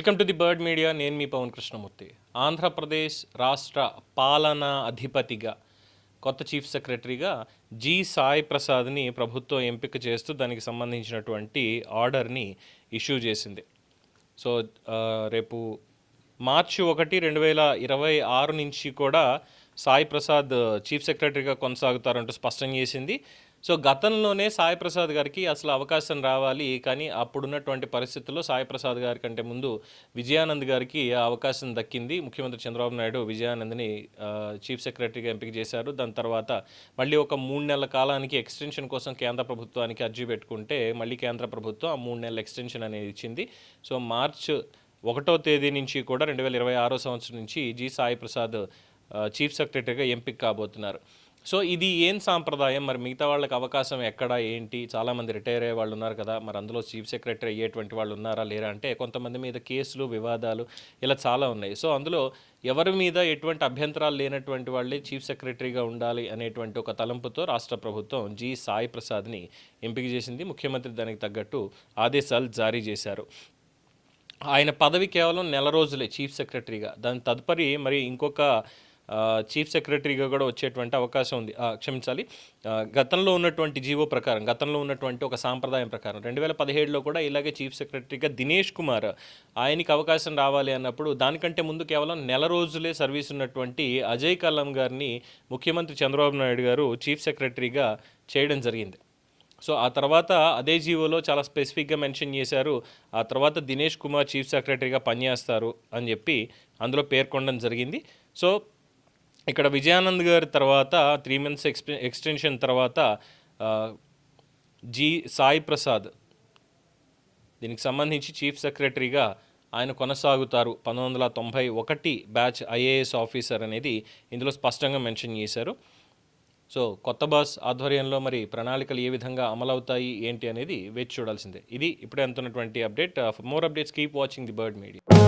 Welcome to the Bird Media. నేను మీ పవన్ కృష్ణమూర్తి. ఆంధ్రప్రదేశ్ రాష్ట్ర పాలనా అధిపతిగా కొత్త చీఫ్ సెక్రటరీగా జి సాయి ప్రసాద్ని ప్రభుత్వం ఎంపిక చేస్తూ దానికి సంబంధించినటువంటి ఆర్డర్ని ఇష్యూ చేసింది. సో రేపు మార్చి ఒకటి రెండు వేల ఇరవై ఆరు నుంచి కూడా సాయి ప్రసాద్ చీఫ్ సెక్రటరీగా కొనసాగుతారంటూ స్పష్టం చేసింది. సో గతంలోనే సాయి ప్రసాద్ గారికి అసలు అవకాశం రావాలి కానీ అప్పుడున్నటువంటి పరిస్థితుల్లో సాయి ప్రసాద్ గారి కంటే ముందు విజయానంద్ గారికి ఆ అవకాశం దక్కింది. ముఖ్యమంత్రి చంద్రబాబు నాయుడు విజయానంద్ని చీఫ్ సెక్రటరీగా ఎంపిక చేశారు. దాని తర్వాత మళ్ళీ ఒక మూడు నెలల కాలానికి ఎక్స్టెన్షన్ కోసం కేంద్ర ప్రభుత్వానికి అర్జీ పెట్టుకుంటే మళ్ళీ కేంద్ర ప్రభుత్వం ఆ మూడు నెలల ఎక్స్టెన్షన్ అనేది ఇచ్చింది. సో మార్చ్ ఒకటో తేదీ నుంచి కూడా రెండు వేల ఇరవై ఆరో సంవత్సరం నుంచి జి సాయి ప్రసాద్ చీఫ్ సెక్రటరీగా ఎంపిక కాబోతున్నారు. సో ఇది ఏం సాంప్రదాయం? మరి మిగతా వాళ్ళకి అవకాశం ఎక్కడ? ఏంటి? చాలామంది రిటైర్ అయ్యే వాళ్ళు ఉన్నారు కదా. మరి అందులో చీఫ్ సెక్రటరీ అయ్యేటువంటి వాళ్ళు ఉన్నారా? లేరా? అంటే కొంతమంది మీద కేసులు వివాదాలు ఇలా చాలా ఉన్నాయి. సో అందులో ఎవరి మీద ఎటువంటి అభ్యంతరాలు లేనటువంటి వాళ్ళే చీఫ్ సెక్రటరీగా ఉండాలి అనేటువంటి ఒక తలంపుతో రాష్ట్ర ప్రభుత్వం జి. సాయి ప్రసాద్ని ఎంపిక చేసింది. ముఖ్యమంత్రి దానికి తగ్గట్టు ఆదేశాలు జారీ చేశారు. ఆయన పదవి కేవలం నెల రోజులే చీఫ్ సెక్రటరీగా. దాని తదుపరి మరి ఇంకొక చీఫ్ సెక్రటరీగా కూడా వచ్చేటువంటి అవకాశం ఉంది. క్షమించాలి. గతంలో ఉన్నటువంటి జీవో ప్రకారం గతంలో ఉన్నటువంటి ఒక సాంప్రదాయం ప్రకారం రెండు వేల పదిహేడులో కూడా ఇలాగే చీఫ్ సెక్రటరీగా దినేష్ కుమార్ ఆయనకి అవకాశం రావాలి అన్నప్పుడు దానికంటే ముందు కేవలం నెల రోజులే సర్వీస్ ఉన్నటువంటి అజయ్ కల్లం గారిని ముఖ్యమంత్రి చంద్రబాబు నాయుడు గారు చీఫ్ సెక్రటరీగా చేయడం జరిగింది. సో ఆ తర్వాత అదే జీవోలో చాలా స్పెసిఫిక్గా మెన్షన్ చేశారు. ఆ తర్వాత దినేష్ కుమార్ చీఫ్ సెక్రటరీగా పనిచేస్తారు అని చెప్పి అందులో పేర్కొనడం జరిగింది. సో ఇక్కడ విజయానంద్ గారి తర్వాత త్రీ మంత్స్ ఎక్స్పె ఎక్స్టెన్షన్ తర్వాత జి సాయి ప్రసాద్ దీనికి సంబంధించి చీఫ్ సెక్రటరీగా ఆయన కొనసాగుతారు. పంతొమ్మిది వందల తొంభై ఒకటి బ్యాచ్ ఐఏఎస్ ఆఫీసర్ అనేది ఇందులో స్పష్టంగా మెన్షన్ చేశారు. సో కొత్త బాస్ ఆధ్వర్యంలో మరి ప్రణాళికలు ఏ విధంగా అమలవుతాయి ఏంటి అనేది వేచి చూడాల్సిందే. ఇది ఇప్పుడే అంతున్నటువంటి update. More updates keep watching the Bird Media